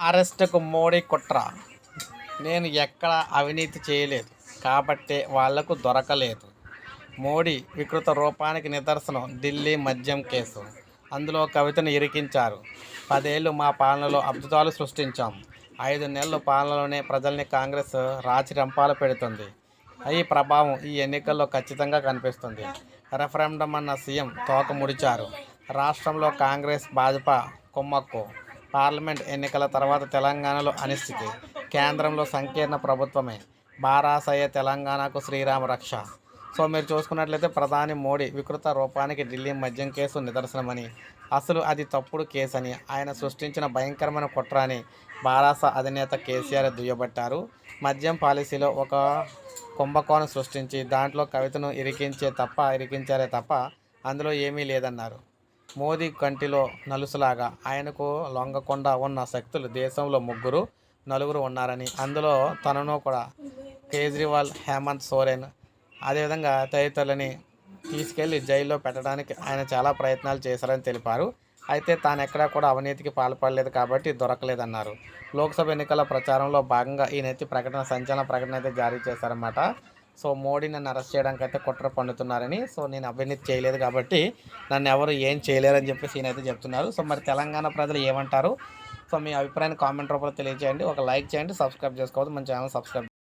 అరెస్టుకు మోడీ కుట్ర. నేను ఎక్కడ అవినీతి చేయలేదు. కాబట్టే వాళ్ళకు దొరకలేదు. మోడీ వికృత రూపానికి నిదర్శనం ఢిల్లీ మద్యం కేసు. అందులో కవితను ఇరికించారు. పదేళ్ళు మా పాలనలో అద్భుతాలు సృష్టించాం. ఐదు నెలల పాలనలోనే ప్రజల్ని కాంగ్రెస్ రాచి రంపాలు పెడుతుంది. ఈ ప్రభావం ఈ ఎన్నికల్లో ఖచ్చితంగా కనిపిస్తుంది. రెఫరెండం అన్న సీఎం తోక ముడిచారు. రాష్ట్రంలో కాంగ్రెస్ భాజపా కుమ్మక్కు. పార్లమెంట్ ఎన్నికల తర్వాత తెలంగాణలో అనిస్థితి కేంద్రంలో సంకీర్ణ ప్రభుత్వమే. బారాసయ్య తెలంగాణకు శ్రీరామ రక్ష. సో మీరు చూసుకున్నట్లయితే ప్రధాని మోడీ వికృత రూపానికి ఢిల్లీ మద్యం కేసు నిదర్శనమని. అసలు అది తప్పుడు కేసు అని ఆయన సృష్టించిన భయంకరమైన కుట్ర అని బారాస అధినేత కేసీఆర్ దుయ్యబట్టారు. మద్యం పాలసీలో ఒక కుంభకోణం సృష్టించి దాంట్లో కవితను ఇరికించే తప్ప ఇరికించారే తప్ప అందులో ఏమీ లేదన్నారు. మోదీ కంటిలో నలుసులాగా ఆయనకు లొంగకుండా ఉన్న శక్తులు దేశంలో ముగ్గురు నలుగురు ఉన్నారని అందులో తనను కూడా కేజ్రీవాల్ హేమంత్ సోరెన్ అదేవిధంగా తదితరులని తీసుకెళ్ళి జైల్లో పెట్టడానికి ఆయన చాలా ప్రయత్నాలు చేశారని తెలిపారు. అయితే తాను ఎక్కడా కూడా అవినీతికి పాల్పడలేదు కాబట్టి దొరకలేదన్నారు. లోక్సభ ఎన్నికల ప్రచారంలో భాగంగా ఈ నెత్తి ప్రకటన సంచలన ప్రకటన అయితే జారీ చేశారన్నమాట. సో మోడీ నన్ను అరెస్ట్ చేయడానికి అయితే కుట్ర పండుతున్నారని సో నేను అవినీతి చేయలేదు కాబట్టి నన్ను ఎవరు ఏం చేయలేరని చెప్పేసి ఈయన అయితే చెప్తున్నారు. సో మరి తెలంగాణ ప్రజలు ఏమంటారు? సో మీ అభిప్రాయాన్ని కామెంట్ రూపంలో తెలియజేయండి. ఒక లైక్ చేయండి సబ్స్క్రైబ్ చేసుకోవద్దు. మన ఛానల్ సబ్స్క్రైబ్